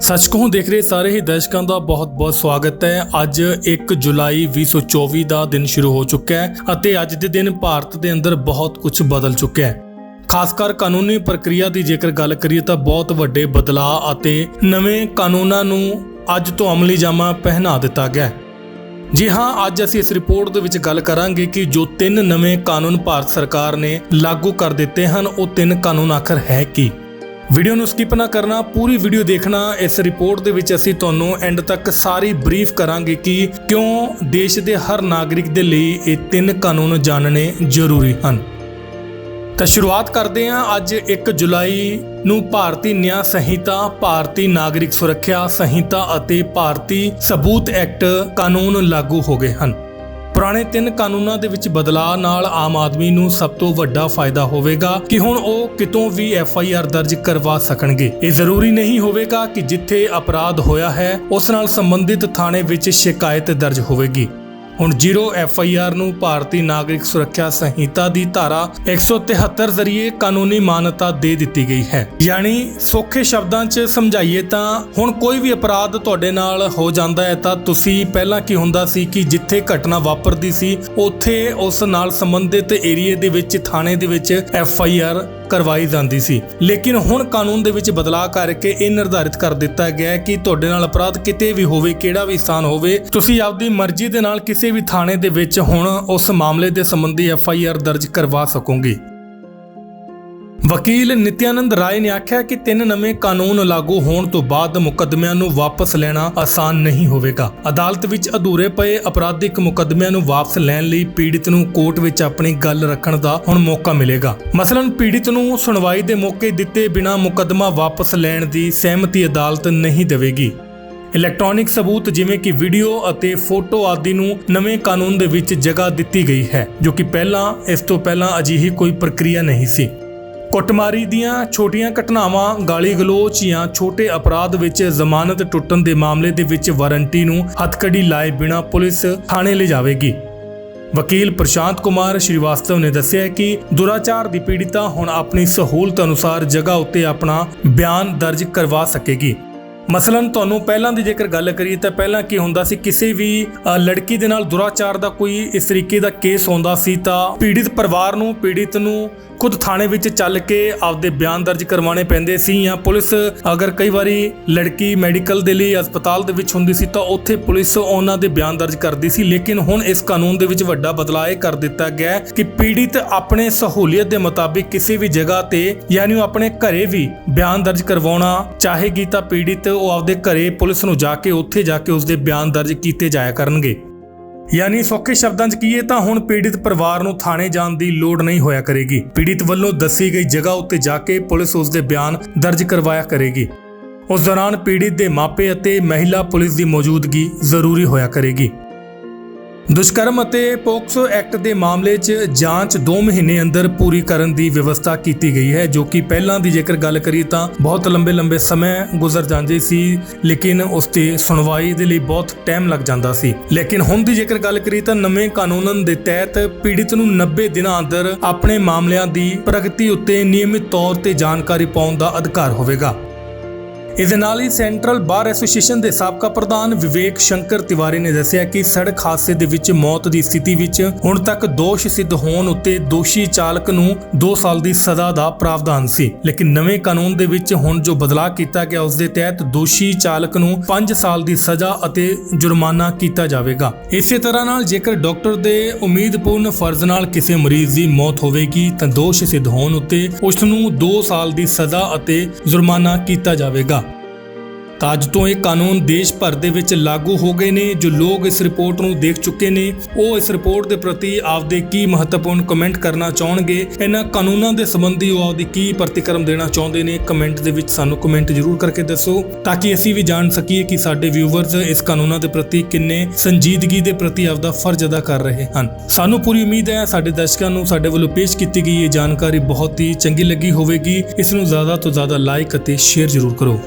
ਸੱਚ ਕਹੂੰ ਦੇਖ ਰਹੇ ਸਾਰੇ ਹੀ ਦਰਸ਼ਕਾਂ ਦਾ ਬਹੁਤ-ਬਹੁਤ ਸਵਾਗਤ ਹੈ। ਅੱਜ 1 ਜੁਲਾਈ 2024 ਦਾ ਦਿਨ ਸ਼ੁਰੂ ਹੋ ਚੁੱਕਾ ਹੈ ਅਤੇ ਅੱਜ ਦੇ ਦਿਨ ਭਾਰਤ ਦੇ ਅੰਦਰ ਬਹੁਤ ਕੁਝ ਬਦਲ ਚੁੱਕਿਆ ਹੈ। ਖਾਸ ਕਰ ਕਾਨੂੰਨੀ ਪ੍ਰਕਿਰਿਆ ਦੀ ਜੇਕਰ ਗੱਲ ਕਰੀਏ ਤਾਂ ਬਹੁਤ ਵੱਡੇ ਬਦਲਾਅ ਅਤੇ ਨਵੇਂ ਕਾਨੂੰਨਾਂ ਨੂੰ ਅੱਜ ਤੋਂ ਅਮਲੀ ਜਾਮਾ ਪਹਿਨਾ ਦਿੱਤਾ ਗਿਆ ਹੈ। ਜੀ ਹਾਂ, ਅੱਜ ਅਸੀਂ ਇਸ ਰਿਪੋਰਟ ਦੇ ਵਿੱਚ ਗੱਲ ਕਰਾਂਗੇ ਕਿ ਜੋ ਤਿੰਨ ਨਵੇਂ ਕਾਨੂੰਨ ਭਾਰਤ ਸਰਕਾਰ ਨੇ ਲਾਗੂ ਕਰ ਦਿੱਤੇ ਹਨ, ਉਹ ਤਿੰਨ ਕਾਨੂੰਨ ਆਖਰ ਹੈ ਕੀ? ਵੀਡੀਓ ਨੂੰ ਸਕਿਪ ਨਾ ਕਰਨਾ, ਪੂਰੀ ਵੀਡੀਓ ਦੇਖਣਾ, ਇਸ ਰਿਪੋਰਟ ਦੇ ਵਿੱਚ ਅਸੀਂ ਤੁਹਾਨੂੰ ਐਂਡ ਤੱਕ ਸਾਰੀ ਬਰੀਫ ਕਰਾਂਗੇ ਕਿ ਕਿਉਂ ਦੇਸ਼ ਦੇ ਹਰ ਨਾਗਰਿਕ ਦੇ ਲਈ ਇਹ ਤਿੰਨ ਕਾਨੂੰਨ ਜਾਣਨੇ ਜ਼ਰੂਰੀ ਹਨ। ਤਾਂ ਸ਼ੁਰੂਆਤ ਕਰਦੇ ਹਾਂ, ਅੱਜ 1 ਜੁਲਾਈ ਨੂੰ ਭਾਰਤੀ ਨਿਆਂ ਸੰਹਿਤਾ, ਭਾਰਤੀ ਨਾਗਰਿਕ ਸੁਰੱਖਿਆ ਸੰਹਿਤਾ ਅਤੇ ਭਾਰਤੀ ਸਬੂਤ ਐਕਟ ਕਾਨੂੰਨ ਲਾਗੂ ਹੋ ਗਏ ਹਨ। ਪੁਰਾਣੇ ਤਿੰਨ ਕਾਨੂੰਨਾਂ ਦੇ ਵਿੱਚ ਬਦਲਾਅ ਨਾਲ ਆਮ ਆਦਮੀ ਨੂੰ ਸਭ ਤੋਂ ਵੱਡਾ ਫਾਇਦਾ ਹੋਵੇਗਾ ਕਿ ਹੁਣ ਉਹ ਕਿਤੋਂ ਵੀ ਐਫ ਆਈ ਆਰ ਦਰਜ ਕਰਵਾ ਸਕਣਗੇ। ਇਹ ਜ਼ਰੂਰੀ ਨਹੀਂ ਹੋਵੇਗਾ ਕਿ ਜਿੱਥੇ ਅਪਰਾਧ ਹੋਇਆ ਹੈ, ਉਸ ਨਾਲ ਸੰਬੰਧਿਤ ਥਾਣੇ ਵਿੱਚ ਸ਼ਿਕਾਇਤ ਦਰਜ ਹੋਵੇਗੀ। ਹੁਣ ਜ਼ੀਰੋ ਐਫ ਆਈ ਆਰ ਨੂੰ ਭਾਰਤੀ ਨਾਗਰਿਕ ਸੁਰੱਖਿਆ ਸੰਹਿਤਾ ਦੀ ਧਾਰਾ 173 ਜ਼ਰੀਏ ਕਾਨੂੰਨੀ ਮਾਨਤਾ ਦੇ ਦਿੱਤੀ ਗਈ ਹੈ। ਯਾਨੀ ਸੌਖੇ ਸ਼ਬਦਾਂ 'ਚ ਸਮਝਾਈਏ ਤਾਂ ਹੁਣ ਕੋਈ ਵੀ ਅਪਰਾਧ ਤੁਹਾਡੇ ਨਾਲ ਹੋ ਜਾਂਦਾ ਹੈ ਤਾਂ ਤੁਸੀਂ ਪਹਿਲਾਂ ਕੀ ਹੁੰਦਾ ਸੀ ਕਿ ਜਿੱਥੇ ਘਟਨਾ ਵਾਪਰਦੀ ਸੀ, ਉੱਥੇ ਉਸ ਨਾਲ ਸੰਬੰਧਿਤ ਏਰੀਏ ਦੇ ਵਿੱਚ, ਥਾਣੇ ਦੇ ਵਿੱਚ ਐਫ ਆਈ ਆਰ ਕਰਵਾਈ ਜਾਂਦੀ ਸੀ। ਲੇਕਿਨ ਹੁਣ ਕਾਨੂੰਨ ਦੇ ਵਿੱਚ ਬਦਲਾਅ ਕਰਕੇ ਇਹ ਨਿਰਧਾਰਿਤ ਕਰ ਦਿੱਤਾ ਗਿਆ ਹੈ ਕਿ ਤੁਹਾਡੇ ਨਾਲ ਅਪਰਾਧ ਕਿਤੇ ਵੀ ਹੋਵੇ, ਕਿਹੜਾ ਵੀ ਸਥਾਨ ਹੋਵੇ, ਤੁਸੀਂ ਆਪਦੀ ਮਰਜ਼ੀ ਦੇ ਨਾਲ ਕਿਸੇ ਵੀ ਥਾਣੇ ਦੇ ਵਿੱਚ ਹੁਣ ਉਸ ਮਾਮਲੇ ਦੇ ਸੰਬੰਧੀ ਐਫ ਆਈ ਆਰ ਦਰਜ ਕਰਵਾ ਸਕੋਗੇ। ਵਕੀਲ ਨਿਤਿਆਨੰਦ ਰਾਏ ਨੇ ਆਖਿਆ ਕਿ ਤਿੰਨ ਨਵੇਂ ਕਾਨੂੰਨ ਲਾਗੂ ਹੋਣ ਤੋਂ ਬਾਅਦ ਮੁਕੱਦਮਿਆਂ ਨੂੰ ਵਾਪਸ ਲੈਣਾ ਆਸਾਨ ਨਹੀਂ ਹੋਵੇਗਾ। ਅਦਾਲਤ ਵਿੱਚ ਅਧੂਰੇ ਪਏ ਅਪਰਾਧਿਕ ਮੁਕੱਦਮਿਆਂ ਨੂੰ ਵਾਪਸ ਲੈਣ ਲਈ ਪੀੜਿਤ ਨੂੰ ਕੋਰਟ ਵਿੱਚ ਆਪਣੀ ਗੱਲ ਰੱਖਣ ਦਾ ਹੁਣ ਮੌਕਾ ਮਿਲੇਗਾ। ਮਸਲਨ ਪੀੜਿਤ ਨੂੰ ਸੁਣਵਾਈ ਦੇ ਮੌਕੇ ਦਿੱਤੇ ਬਿਨਾਂ ਮੁਕੱਦਮਾ ਵਾਪਸ ਲੈਣ ਦੀ ਸਹਿਮਤੀ ਅਦਾਲਤ ਨਹੀਂ ਦੇਵੇਗੀ। ਇਲੈਕਟ੍ਰੋਨਿਕ ਸਬੂਤ ਜਿਵੇਂ ਕਿ ਵੀਡੀਓ ਅਤੇ ਫੋਟੋ ਆਦਿ ਨੂੰ ਨਵੇਂ ਕਾਨੂੰਨ ਦੇ ਵਿੱਚ ਜਗ੍ਹਾ ਦਿੱਤੀ ਗਈ ਹੈ, ਜੋ ਕਿ ਪਹਿਲਾਂ, ਇਸ ਤੋਂ ਪਹਿਲਾਂ ਅਜਿਹੀ ਕੋਈ ਪ੍ਰਕਿਰਿਆ ਨਹੀਂ ਸੀ। ਕੁੱਟਮਾਰੀ ਦੀਆਂ ਛੋਟੀਆਂ ਘਟਨਾਵਾਂ, ਗਾਲੀ ਗਲੋਚ ਜਾਂ ਛੋਟੇ ਅਪਰਾਧ ਵਿੱਚ ਜ਼ਮਾਨਤ ਟੁੱਟਣ ਦੇ ਮਾਮਲੇ ਦੇ ਵਿੱਚ ਵਾਰੰਟੀ ਨੂੰ ਹੱਥਕੜੀ ਲਾਏ ਬਿਨਾਂ ਪੁਲਿਸ ਥਾਣੇ ਲੈ ਜਾਵੇਗੀ ਵਕੀਲ ਪ੍ਰਸ਼ਾਂਤ ਕੁਮਾਰ ਸ਼੍ਰੀਵਾਸਤਵ ਨੇ ਦੱਸਿਆ ਕਿ ਦੁਰਾਚਾਰ ਦੀ ਪੀੜਿਤਾ ਹੁਣ ਆਪਣੀ ਸਹੂਲਤ ਅਨੁਸਾਰ ਜਗ੍ਹਾ ਉੱਤੇ ਆਪਣਾ ਬਿਆਨ ਦਰਜ ਕਰਵਾ ਸਕੇਗੀ। ਮਸਲਨ, ਤੁਹਾਨੂੰ ਪਹਿਲਾਂ ਦੀ ਜੇਕਰ ਗੱਲ ਕਰੀਏ ਤਾਂ ਪਹਿਲਾਂ ਕੀ ਹੁੰਦਾ ਸੀ, ਕਿਸੇ ਵੀ ਲੜਕੀ ਦੇ ਨਾਲ ਦੁਰਾਚਾਰ ਦਾ ਕੋਈ ਇਸ ਤਰੀਕੇ ਦਾ ਕੇਸ ਆਉਂਦਾ ਸੀ ਤਾਂ ਪੀੜਿਤ ਪਰਿਵਾਰ ਨੂੰ, ਪੀੜਿਤ ਨੂੰ ਖੁਦ ਥਾਣੇ ਵਿੱਚ ਚੱਲ ਕੇ ਆਪਦੇ ਬਿਆਨ ਦਰਜ ਕਰਵਾਉਣੇ ਪੈਂਦੇ ਸੀ ਜਾਂ ਪੁਲਿਸ ਅਗਰ ਕਈ ਵਾਰੀ ਲੜਕੀ ਮੈਡੀਕਲ ਦੇ ਲਈ ਹਸਪਤਾਲ ਦੇ ਵਿੱਚ ਹੁੰਦੀ ਸੀ ਤਾਂ ਉੱਥੇ ਪੁਲਿਸ ਉਹਨਾਂ ਦੇ ਬਿਆਨ ਦਰਜ ਕਰਦੀ ਸੀ, ਲੇਕਿਨ ਹੁਣ ਇਸ ਕਾਨੂੰਨ ਦੇ ਵਿੱਚ ਵੱਡਾ ਬਦਲਾਅ ਇਹ ਕਰ ਦਿੱਤਾ ਗਿਆ ਹੈ ਕਿ ਪੀੜਿਤ ਆਪਣੇ ਸਹੂਲੀਅਤ ਦੇ ਮੁਤਾਬਿਕ ਕਿਸੇ ਵੀ ਜਗ੍ਹਾ ਤੇ, ਯਾਨੀ ਉਹ ਆਪਣੇ ਘਰੇ ਵੀ ਬਿਆਨ ਦਰਜ ਕਰਵਾਉਣਾ ਚਾਹੇਗੀ ਤਾਂ ਪੀੜਿਤ ਉਹ ਆਪਦੇ ਘਰੇ ਪੁਲਿਸ ਨੂੰ ਜਾ ਕੇ ਉੱਥੇ ਜਾ ਕੇ ਉਸਦੇ ਬਿਆਨ ਦਰਜ ਕੀਤੇ ਜਾਇਆ ਕਰਨਗੇ। ਯਾਨੀ ਸੌਖੇ ਸ਼ਬਦਾਂ 'ਚ ਕਹੀਏ ਤਾਂ ਹੁਣ ਪੀੜਿਤ ਪਰਿਵਾਰ ਨੂੰ ਥਾਣੇ ਜਾਣ ਦੀ ਲੋੜ ਨਹੀਂ ਹੋਇਆ ਕਰੇਗੀ। ਪੀੜਿਤ ਵੱਲੋਂ ਦੱਸੀ ਗਈ ਜਗ੍ਹਾ ਉੱਤੇ ਜਾ ਕੇ ਪੁਲਿਸ ਉਸ ਦੇ ਬਿਆਨ ਦਰਜ ਕਰਵਾਇਆ ਕਰੇਗੀ। ਉਸ ਦੌਰਾਨ ਪੀੜਿਤ ਦੇ ਮਾਪੇ ਅਤੇ ਮਹਿਲਾ ਪੁਲਿਸ ਦੀ ਮੌਜੂਦਗੀ ਜ਼ਰੂਰੀ ਹੋਇਆ ਕਰੇਗੀ। ਦੁਸ਼ਕਰਮ ਅਤੇ ਪੋਕਸੋ ਐਕਟ ਦੇ ਮਾਮਲੇ 'ਚ ਜਾਂਚ 2 ਮਹੀਨੇ ਅੰਦਰ ਪੂਰੀ ਕਰਨ ਦੀ ਵਿਵਸਥਾ ਕੀਤੀ ਗਈ ਹੈ, ਜੋ ਕਿ ਪਹਿਲਾਂ ਦੀ ਜੇਕਰ ਗੱਲ ਕਰੀਏ ਤਾਂ ਬਹੁਤ ਲੰਬੇ ਲੰਬੇ ਸਮੇਂ ਗੁਜ਼ਰ ਜਾਂਦੇ ਸੀ, ਲੇਕਿਨ ਉਸ ਤੇ ਸੁਣਵਾਈ ਦੇ ਲਈ ਬਹੁਤ ਟਾਈਮ ਲੱਗ ਜਾਂਦਾ ਸੀ। ਲੇਕਿਨ ਹੁਣ ਦੀ ਜੇਕਰ ਗੱਲ ਕਰੀਏ ਤਾਂ ਨਵੇਂ ਕਾਨੂੰਨ ਦੇ ਤਹਿਤ ਪੀੜਿਤ ਨੂੰ 90 ਦਿਨਾਂ ਅੰਦਰ ਆਪਣੇ ਮਾਮਲਿਆਂ ਦੀ ਪ੍ਰਗਤੀ ਉੱਤੇ ਨਿਯਮਿਤ ਤੌਰ ਤੇ ਜਾਣਕਾਰੀ ਪਾਉਣ ਦਾ ਅਧਿਕਾਰ ਹੋਵੇਗਾ। ਇਸ ਦੇ ਨਾਲ ਹੀ ਸੈਂਟਰਲ ਬਾਰ ਐਸੋਸੀਏਸ਼ਨ ਦੇ ਸਾਬਕਾ ਪ੍ਰਧਾਨ ਵਿਵੇਕ ਸ਼ੰਕਰ ਤਿਵਾਰੀ ਨੇ ਦੱਸਿਆ ਕਿ ਸੜਕ ਹਾਦਸੇ ਦੇ ਵਿੱਚ ਮੌਤ ਦੀ ਸਥਿਤੀ ਵਿੱਚ ਹੁਣ ਤੱਕ ਦੋਸ਼ ਸਿੱਧ ਹੋਣ ਉੱਤੇ ਦੋਸ਼ੀ ਚਾਲਕ ਨੂੰ 2 ਸਾਲ ਦੀ ਸਜ਼ਾ ਦਾ ਪ੍ਰਾਵਧਾਨ ਸੀ। ਲੇਕਿਨ ਨਵੇਂ ਕਾਨੂੰਨ ਦੇ ਵਿੱਚ ਹੁਣ ਜੋ ਬਦਲਾਅ ਕੀਤਾ ਗਿਆ, ਉਸ ਦੇ ਤਹਿਤ ਦੋਸ਼ੀ ਚਾਲਕ ਨੂੰ 5 ਸਾਲ ਦੀ ਸਜ਼ਾ ਅਤੇ ਜੁਰਮਾਨਾ ਕੀਤਾ ਜਾਵੇਗਾ। ਇਸੇ ਤਰ੍ਹਾਂ ਨਾਲ ਜੇਕਰ ਡਾਕਟਰ ਦੇ ਉਮੀਦਪੂਰਨ ਫਰਜ਼ ਨਾਲ ਕਿਸੇ ਮਰੀਜ਼ ਦੀ ਮੌਤ ਹੋਵੇਗੀ, ਤਾਂ ਦੋਸ਼ ਸਿੱਧ ਹੋਣ ਉੱਤੇ ਉਸ ਨੂੰ 2 ਸਾਲ ਦੀ ਸਜ਼ਾ ਅਤੇ ਜੁਰਮਾਨਾ ਕੀਤਾ ਜਾਵੇਗਾ। ਤਾਂ ਅੱਜ ਤੋਂ ਇਹ ਕਾਨੂੰਨ ਦੇਸ਼ ਭਰ ਦੇ ਵਿੱਚ ਲਾਗੂ ਹੋ ਗਏ ਨੇ, ਜੋ ਲੋਕ ਇਸ ਰਿਪੋਰਟ ਨੂੰ ਦੇਖ ਚੁੱਕੇ ਨੇ। ਉਹ ਇਸ ਰਿਪੋਰਟ ਦੇ ਪ੍ਰਤੀ ਆਪਦੇ ਕੀ ਮਹੱਤਵਪੂਰਨ ਕਮੈਂਟ ਕਰਨਾ ਚਾਹਣਗੇ? ਇਹਨਾਂ ਕਾਨੂੰਨਾਂ ਦੇ ਸੰਬੰਧੀ ਉਹ ਆਪਦੀ ਕੀ ਪ੍ਰਤੀਕਰਮ ਦੇਣਾ ਚਾਹੁੰਦੇ ਨੇ? ਕਮੈਂਟ ਦੇ ਵਿੱਚ ਸਾਨੂੰ ਕਮੈਂਟ ਜ਼ਰੂਰ ਕਰਕੇ ਦੱਸੋ, ਤਾਂ ਕਿ ਅਸੀਂ ਵੀ ਜਾਣ ਸਕੀਏ ਕਿ ਸਾਡੇ ਵਿਊਵਰਸ ਇਸ ਕਾਨੂੰਨਾਂ ਦੇ ਪ੍ਰਤੀ ਕਿੰਨੇ ਸੰਜੀਦਗੀ ਦੇ ਪ੍ਰਤੀ ਆਪਦਾ ਫਰਜ਼ ਅਦਾ ਕਰ ਰਹੇ ਹਨ। ਸਾਨੂੰ ਪੂਰੀ ਉਮੀਦ ਹੈ ਸਾਡੇ ਦਰਸ਼ਕਾਂ ਨੂੰ ਸਾਡੇ ਵੱਲੋਂ ਪੇਸ਼ ਕੀਤੀ ਗਈ ਇਹ ਜਾਣਕਾਰੀ ਬਹੁਤ ਹੀ ਚੰਗੀ ਲੱਗੀ ਹੋਵੇਗੀ। ਇਸ ਨੂੰ ਜ਼ਿਆਦਾ ਤੋਂ ਜ਼ਿਆਦਾ ਲਾਈਕ ਅਤੇ ਸ਼ੇਅਰ ਜ਼ਰੂਰ ਕਰੋ।